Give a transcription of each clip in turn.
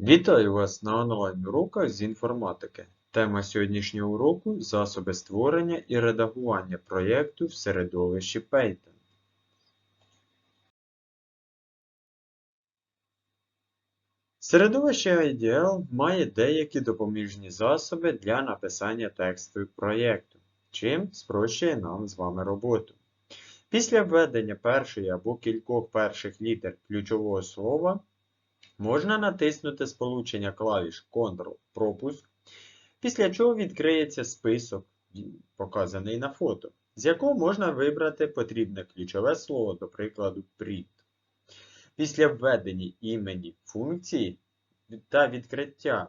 Вітаю вас на онлайн-уроках з інформатики. Тема сьогоднішнього уроку засоби створення і редагування проєкту в середовищі Python. Середовище IDL має деякі допоміжні засоби для написання тексту проєкту, чим спрощує нам з вами роботу. Після введення першої або кількох перших літер ключового слова можна натиснути сполучення клавіш Ctrl-пропуск, після чого відкриється список, показаний на фото, з якого можна вибрати потрібне ключове слово, до прикладу, print. Після введення імені функції та відкриття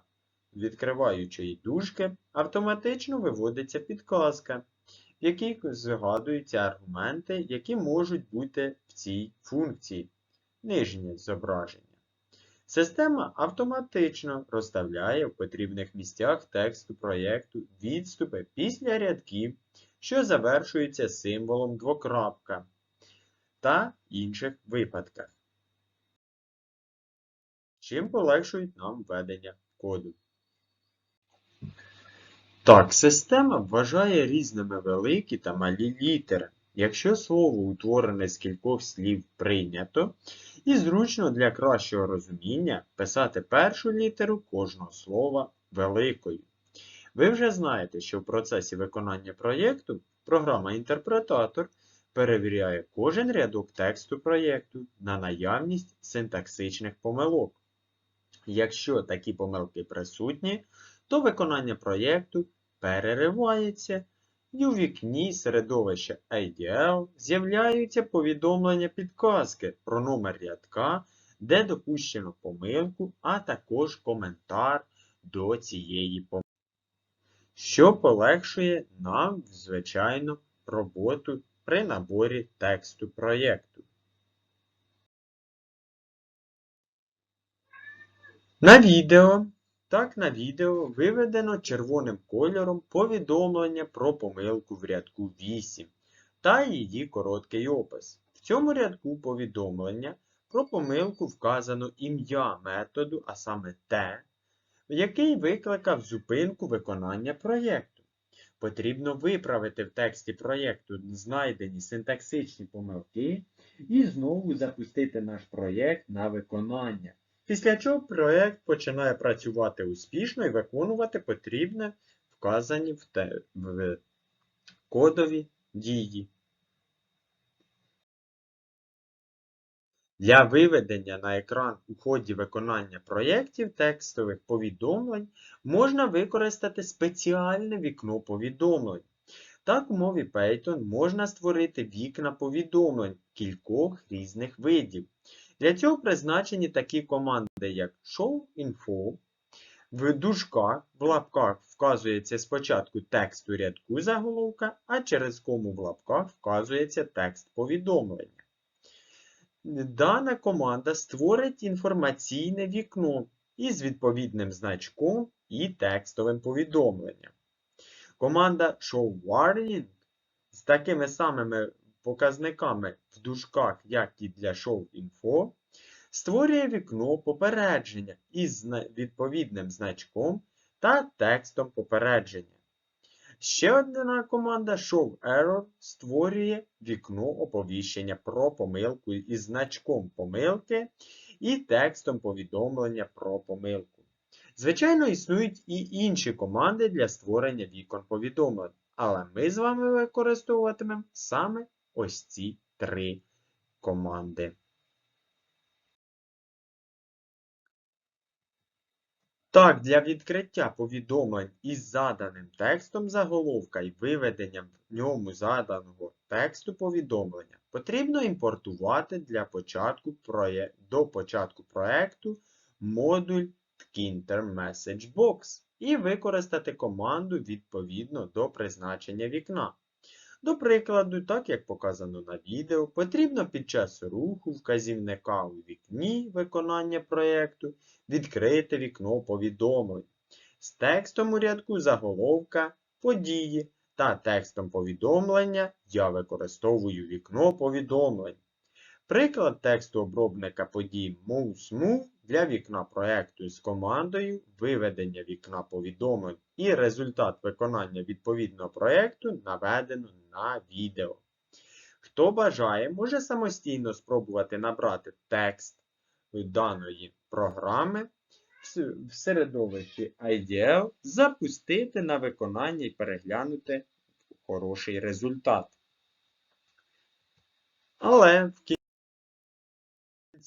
відкриваючої дужки автоматично виводиться підказка, в якій згадуються аргументи, які можуть бути в цій функції. Нижнє зображення. Система автоматично розставляє в потрібних місцях тексту проєкту відступи після рядків, що завершуються символом двокрапка та інших випадках, чим полегшують нам введення коду. Так, система вважає різними великі та малі літери. Якщо слово утворене з кількох слів прийнято, і зручно для кращого розуміння писати першу літеру кожного слова великою. Ви вже знаєте, що в процесі виконання проєкту програма-інтерпретатор перевіряє кожен рядок тексту проєкту на наявність синтаксичних помилок. Якщо такі помилки присутні, то виконання проєкту переривається і у вікні середовища IDL з'являються повідомлення підказки про номер рядка, де допущено помилку, а також коментар до цієї помилки, що полегшує нам, звичайно, роботу при наборі тексту проєкту. На відео так, на відео виведено червоним кольором повідомлення про помилку в рядку 8 та її короткий опис. В цьому рядку повідомлення про помилку вказано ім'я методу, а саме те, який викликав зупинку виконання проєкту. Потрібно виправити в тексті проєкту знайдені синтаксичні помилки і знову запустити наш проєкт на виконання. Після чого проєкт починає працювати успішно і виконувати потрібне вказані в, те, в кодові дії. Для виведення на екран у ході виконання проєктів текстових повідомлень можна використати спеціальне вікно повідомлень. Так, у мові Python можна створити вікна повідомлень кількох різних видів. Для цього призначені такі команди, як showInfo. В дужках в лапках вказується спочатку текст у рядку заголовка, а через кому в лапках вказується текст повідомлення. Дана команда створить інформаційне вікно із відповідним значком і текстовим повідомленням. Команда showWarning з такими самими показниками в дужках, як і для showInfo, створює вікно попередження із відповідним значком та текстом попередження. Ще одна команда showError створює вікно оповіщення про помилку із значком помилки і текстом повідомлення про помилку. Звичайно, існують і інші команди для створення вікон повідомлень, але ми з вами використовуватимемо саме ось ці три команди. Так, для відкриття повідомлень із заданим текстом заголовка і виведенням в ньому заданого тексту повідомлення потрібно імпортувати для початку проє... до початку проєкту модуль Tkinter Message Box і використати команду відповідно до призначення вікна. До прикладу, так як показано на відео, потрібно під час руху вказівника у вікні виконання проєкту відкрити вікно повідомлень з текстом у рядку заголовка події та текстом повідомлення я використовую вікно повідомлень. Приклад тексту обробника подій MoveSmooth для вікна проєкту з командою виведення вікна повідомлень і результат виконання відповідного проєкту наведено на відео. Хто бажає, може самостійно спробувати набрати текст даної програми в середовищі IDL, запустити на виконання і переглянути хороший результат. Але в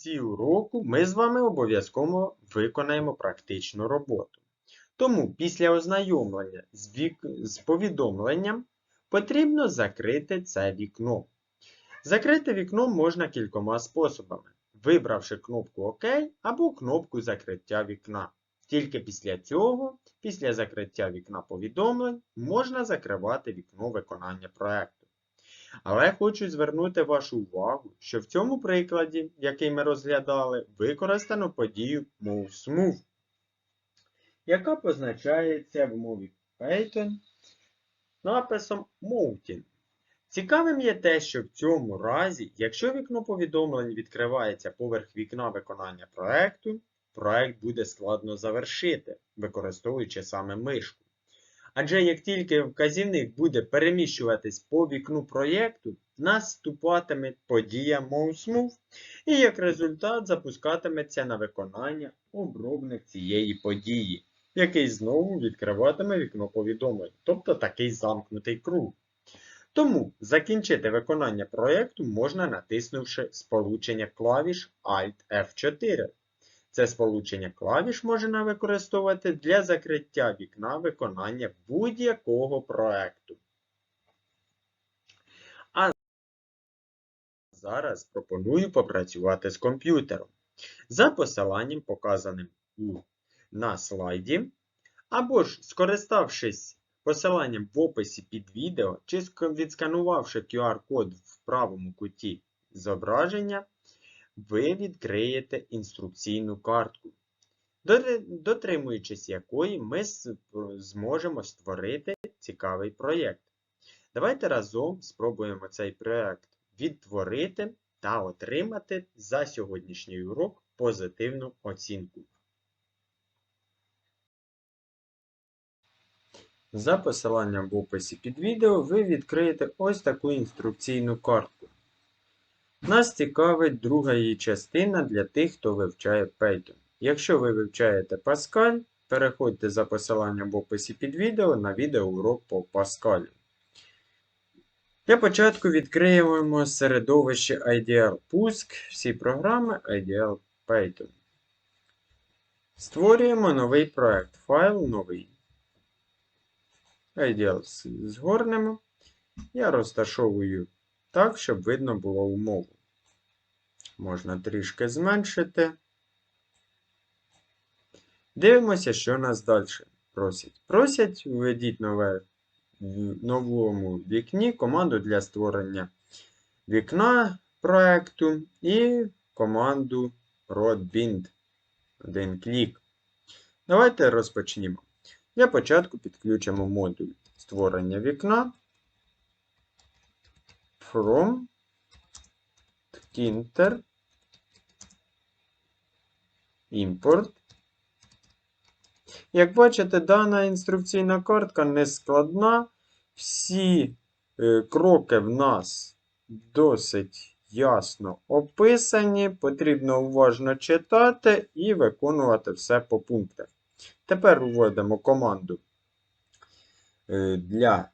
кінці уроку ми з вами обов'язково виконаємо практичну роботу. Тому після ознайомлення з, вік... з повідомленням потрібно закрити це вікно. Закрити вікно можна кількома способами, вибравши кнопку ОК або кнопку закриття вікна. Тільки після цього, після закриття вікна повідомлень, можна закривати вікно виконання проєкту. Але хочу звернути вашу увагу, що в цьому прикладі, який ми розглядали, використано подію moveSmooth, яка позначається в мові Python написом Mountain. Цікавим є те, що в цьому разі, якщо вікно повідомлень відкривається поверх вікна виконання проєкту, проєкт буде складно завершити, використовуючи саме мишку. Адже як тільки вказівник буде переміщуватись по вікну проєкту, наступатиме подія MouseMove і як результат запускатиметься на виконання обробник цієї події, який знову відкриватиме вікно повідомлень, тобто такий замкнутий круг. Тому закінчити виконання проєкту можна натиснувши сполучення клавіш Alt F4. Це сполучення клавіш можна використовувати для закриття вікна виконання будь-якого проєкту. А зараз пропоную попрацювати з комп'ютером. За посиланням, показаним на слайді, або ж скориставшись посиланням в описі під відео, чи відсканувавши QR-код в правому куті зображення, ви відкриєте інструкційну картку, дотримуючись якої ми зможемо створити цікавий проєкт. Давайте разом спробуємо цей проєкт відтворити та отримати за сьогоднішній урок позитивну оцінку. За посиланням в описі під відео ви відкриєте ось таку інструкційну картку. Нас цікавить друга її частина для тих, хто вивчає Python. Якщо ви вивчаєте Pascal, переходьте за посиланням в описі під відео на відеоурок по Pascal. Для початку відкриємо середовище IDL Пуск, всі програми IDL Python. Створюємо новий проект. Файл новий. IDL згорнемо. Я розташовую так, щоб видно було умову. Можна трішки зменшити. Дивимося, що нас далі просять. Просять, введіть нове в новому вікні команду для створення вікна проекту і команду rodbind. Один клік. Давайте розпочнімо. Для початку підключимо модуль створення вікна from Tkinter Import. Як бачите, дана інструкційна картка не складна. Всі е, кроки в нас досить ясно описані. Потрібно уважно читати і виконувати все по пунктах. Тепер вводимо команду е, для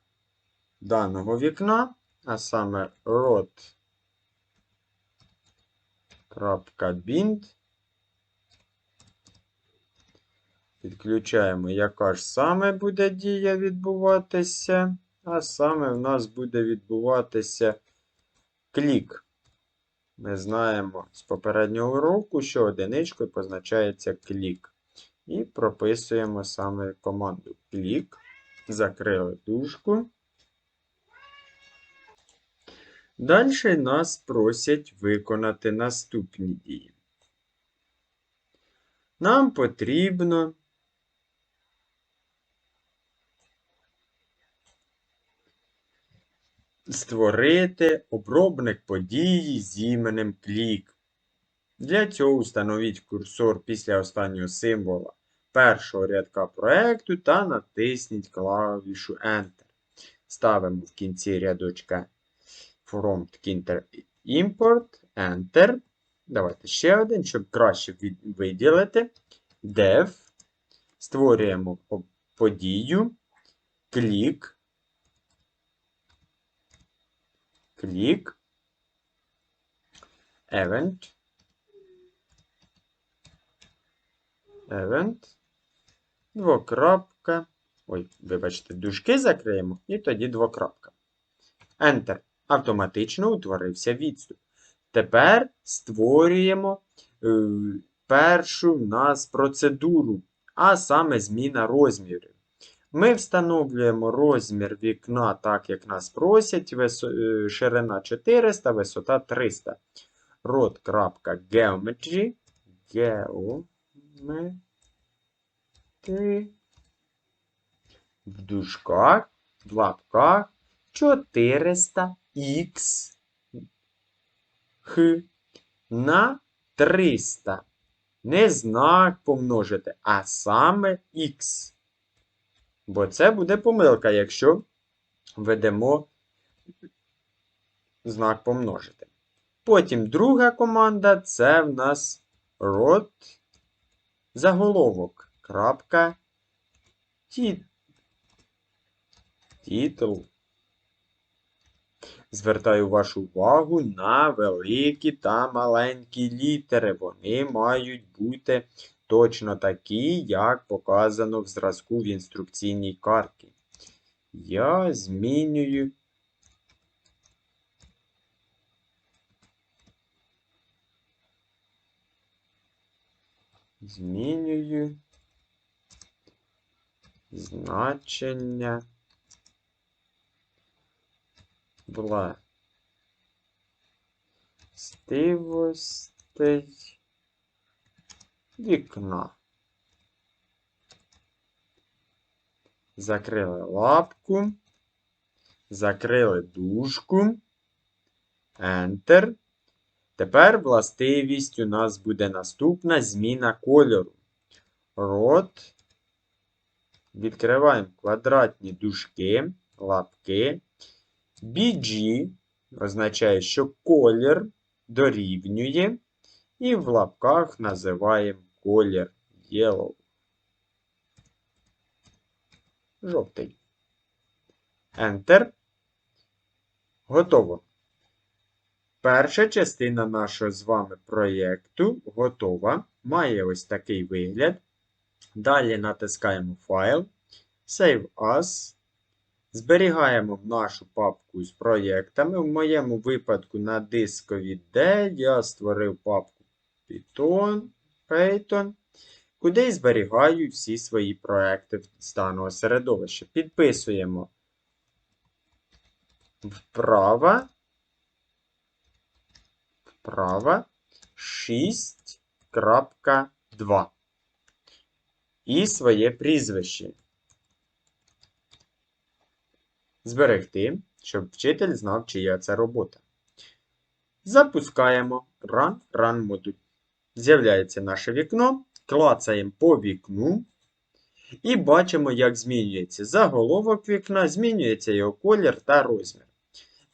даного вікна, а саме rot.bind. Підключаємо, яка ж саме буде дія відбуватися. А саме в нас буде відбуватися клік. Ми знаємо з попереднього уроку, що одиничкою позначається клік. І прописуємо саме команду клік. Закрили дужку. Далі нас просять виконати наступні дії. Нам потрібно створити обробник події з іменем клік. Для цього встановіть курсор після останнього символа першого рядка проекту та натисніть клавішу Enter. Ставимо в кінці рядочка Prompt Kinter Import, Enter. Давайте ще один, щоб краще виділити. Dev. Створюємо подію. Клік. Клік. Event. Event. Двокрапка. Ой, вибачте, дужки закриємо і тоді двокрапка. Enter. Автоматично утворився відступ. Тепер створюємо е, першу в нас процедуру, а саме зміна розмірів. Ми встановлюємо розмір вікна так, як нас просять, висо- е, ширина 400, висота 300. Rod.geometry. Geometry. В дужках, в лапках 400 х х на 300. Не знак помножити, а саме х. Бо це буде помилка, якщо введемо знак помножити. Потім друга команда це в нас рот заголовок. Крапка ті- титл. Звертаю вашу увагу на великі та маленькі літери. Вони мають бути точно такі, як показано в зразку в інструкційній карті. Я змінюю. Змінюю значення властивостей вікна. Закрили лапку, закрили дужку, Enter. Тепер властивість у нас буде наступна зміна кольору. Рот. Відкриваємо квадратні дужки, лапки. BG означає, що колір дорівнює. І в лапках називаємо колір yellow. Жовтий. Enter. Готово. Перша частина нашого з вами проєкту готова. Має ось такий вигляд. Далі натискаємо файл. Save As. Зберігаємо в нашу папку з проєктами. В моєму випадку на дискові D я створив папку Python, Python, куди і зберігаю всі свої проекти з даного середовища. Підписуємо вправо, вправо 6.2 і своє прізвище. Зберегти, щоб вчитель знав, чия це робота. Запускаємо Run Run модуль. З'являється наше вікно, клацаємо по вікну. І бачимо, як змінюється заголовок вікна, змінюється його колір та розмір.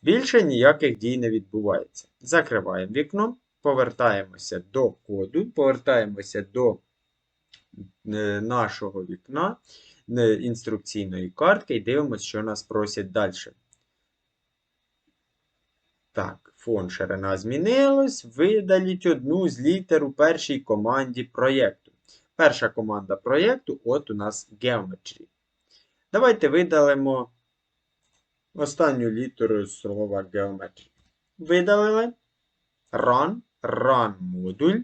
Більше ніяких дій не відбувається. Закриваємо вікно, повертаємося до коду, повертаємося до нашого вікна, е, інструкційної картки і дивимося, що нас просять далі. Так, фон ширина змінилась. Видаліть одну з літер у першій команді проєкту. Перша команда проєкту от у нас Geometry. Давайте видалимо останню літеру слова Geometry. Видалили. Run, Run модуль.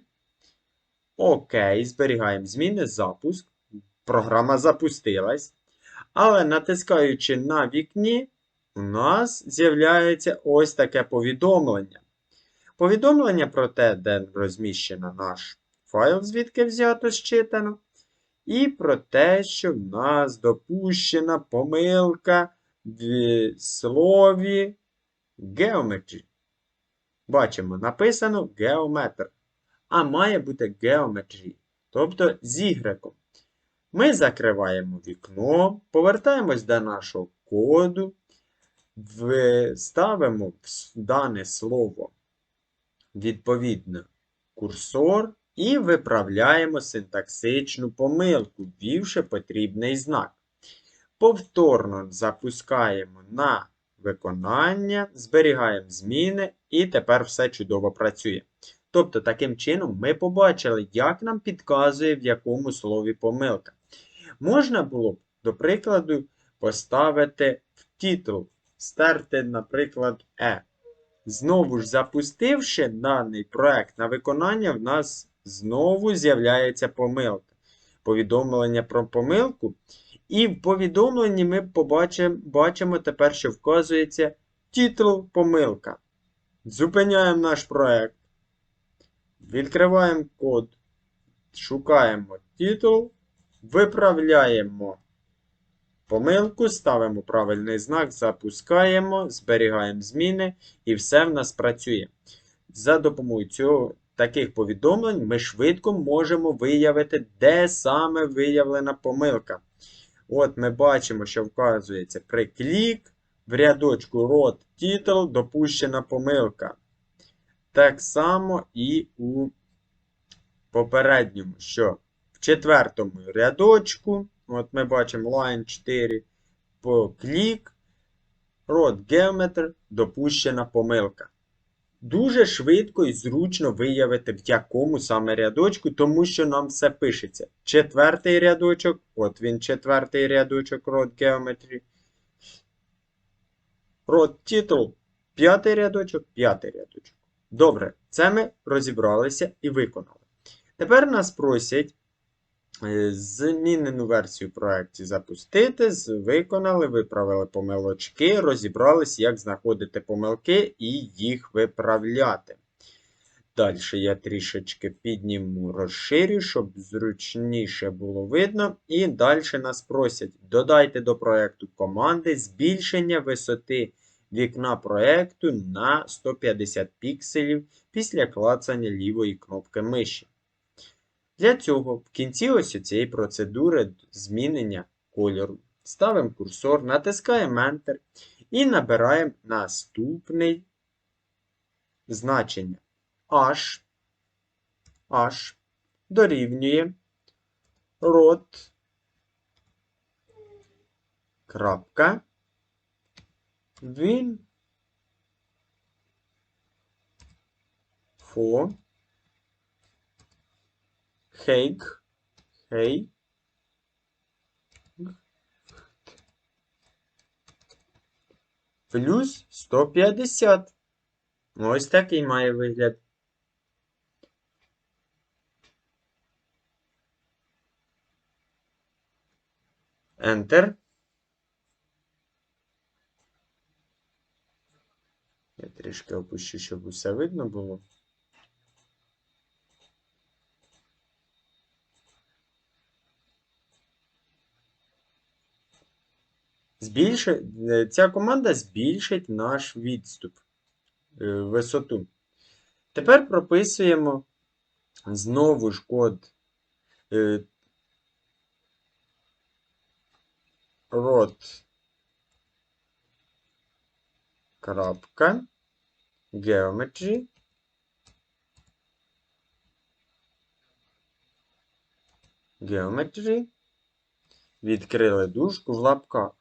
Окей, зберігаємо зміни, запуск. Програма запустилась. Але натискаючи на вікні, у нас з'являється ось таке повідомлення. Повідомлення про те, де розміщено наш файл, звідки взято зчитано. І про те, що в нас допущена помилка в слові geometry. Бачимо, написано geometr. А має бути geometry, тобто з Y. Ми закриваємо вікно, повертаємось до нашого коду, вставимо в дане слово відповідно курсор і виправляємо синтаксичну помилку, ввівши потрібний знак. Повторно запускаємо на виконання, зберігаємо зміни, і тепер все чудово працює. Тобто, таким чином, ми побачили, як нам підказує, в якому слові помилка. Можна було б, до прикладу, поставити в титул, стерти, наприклад, E. Знову ж запустивши даний проект на виконання, в нас знову з'являється помилка. Повідомлення про помилку. І в повідомленні ми побачимо, бачимо тепер, що вказується титул помилка. Зупиняємо наш проект. Відкриваємо код. Шукаємо титул. Виправляємо помилку, ставимо правильний знак, запускаємо, зберігаємо зміни, і все в нас працює. За допомогою цього, таких повідомлень ми швидко можемо виявити, де саме виявлена помилка. От ми бачимо, що вказується приклік, в рядочку род титул допущена помилка. Так само і у попередньому, що в четвертому рядочку, от ми бачимо line 4, по клік, род geometr допущена помилка. Дуже швидко і зручно виявити, в якому саме рядочку, тому що нам все пишеться. Четвертий рядочок, от він четвертий рядочок род geometry. Род title, п'ятий рядочок, п'ятий рядочок. Добре, це ми розібралися і виконали. Тепер нас просять е, змінену версію проєкту запустити. Виконали, виправили помилочки, розібралися, як знаходити помилки і їх виправляти. Далі я трішечки підніму, розширю, щоб зручніше було видно. І далі нас просять: додайте до проєкту команди збільшення висоти вікна проєкту на 150 пікселів після клацання лівої кнопки миші. Для цього в кінці ось цієї процедури змінення кольору. Ставимо курсор, натискаємо Enter і набираємо наступне значення. H, H дорівнює рот. Крапка він фо хейк хей плюс 150. Ось такий має вигляд. Enter. Я трішки опущу, щоб усе видно було. Збільшить, е, ця команда збільшить наш відступ, е, висоту. Тепер прописуємо знову ж код е, rot крапка geometry. Geometry. Відкрили дужку в лапках.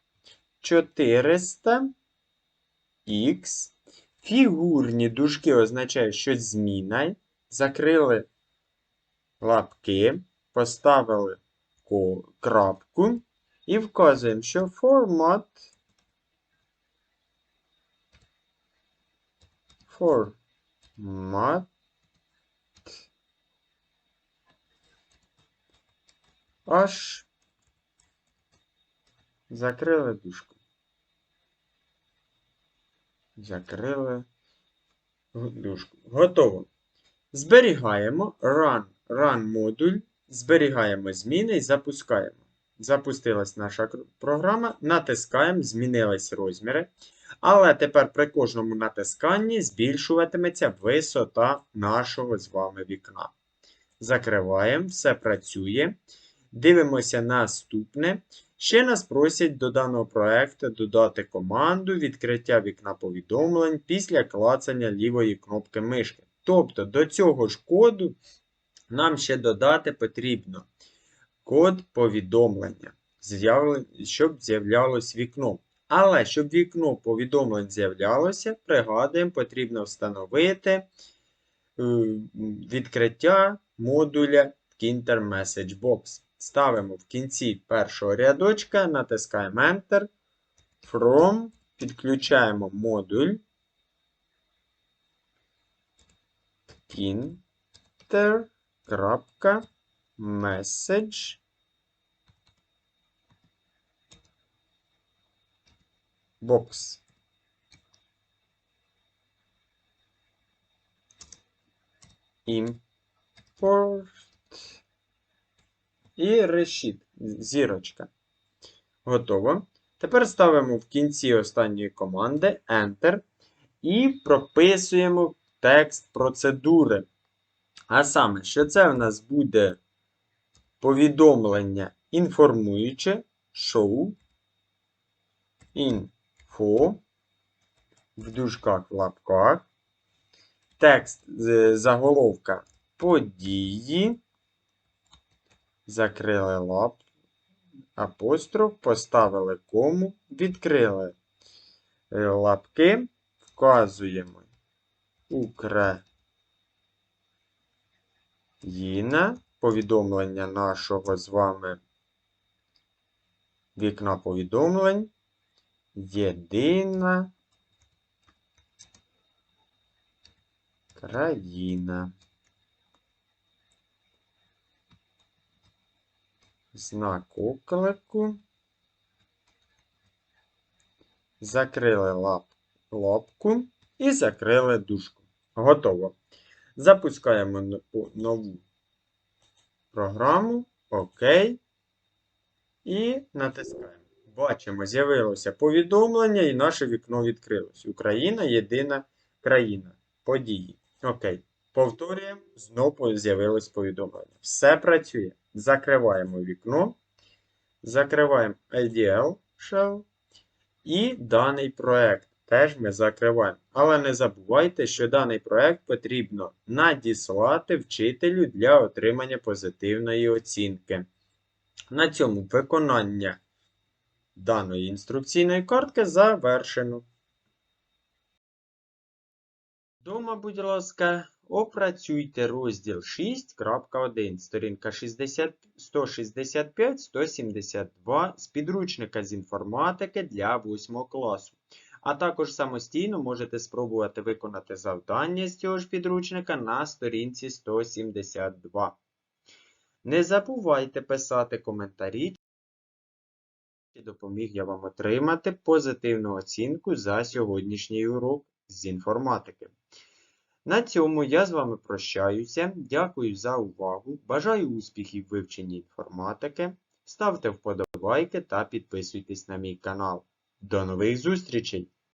400 х фігурні дужки означають щось зміна. Закрили лапки, поставили крапку. І вказуємо, що формат формат аж закрили дужку. Закрили дужку. Готово. Зберігаємо run, run модуль, зберігаємо зміни і запускаємо. Запустилась наша програма, натискаємо, змінились розміри. Але тепер при кожному натисканні збільшуватиметься висота нашого з вами вікна. Закриваємо, все працює. Дивимося наступне. Ще нас просять до даного проекту додати команду відкриття вікна повідомлень після клацання лівої кнопки мишки. Тобто до цього ж коду нам ще додати потрібно код повідомлення, щоб з'являлось вікно. Але щоб вікно повідомлень з'являлося, пригадуємо, потрібно встановити е, відкриття модуля Kinter Message Box. Ставимо в кінці першого рядочка, натискаємо Enter. From, підключаємо модуль Kinter.message box. Import і решіт. Зірочка. Готово. Тепер ставимо в кінці останньої команди Enter і прописуємо текст процедури. А саме, що це в нас буде повідомлення інформуюче show info в дужках в лапках. Текст заголовка. Події. Закрили лап, апостроф, поставили кому, відкрили. Е, лапки, вказуємо. Україна, повідомлення нашого з вами. Вікна повідомлень. Єдина країна. Знак оклику. Закрили лап, лапку і закрили дужку. Готово. Запускаємо нову програму. ОК. І натискаємо. Бачимо, з'явилося повідомлення, і наше вікно відкрилось. Україна єдина країна. Події. Окей. Повторюємо, знову з'явилось повідомлення. Все працює. Закриваємо вікно. Закриваємо IDL Shell. І даний проект теж ми закриваємо. Але не забувайте, що даний проект потрібно надіслати вчителю для отримання позитивної оцінки. На цьому виконання даної інструкційної картки завершено. Дома, будь ласка, опрацюйте розділ 6.1, сторінка 60 165-172 з підручника з інформатики для 8 класу. А також самостійно можете спробувати виконати завдання з цього ж підручника на сторінці 172. Не забувайте писати коментарі, чи допоміг я вам отримати позитивну оцінку за сьогоднішній урок з інформатики. На цьому я з вами прощаюся. Дякую за увагу. Бажаю успіхів в вивченні інформатики. Ставте вподобайки та підписуйтесь на мій канал. До нових зустрічей!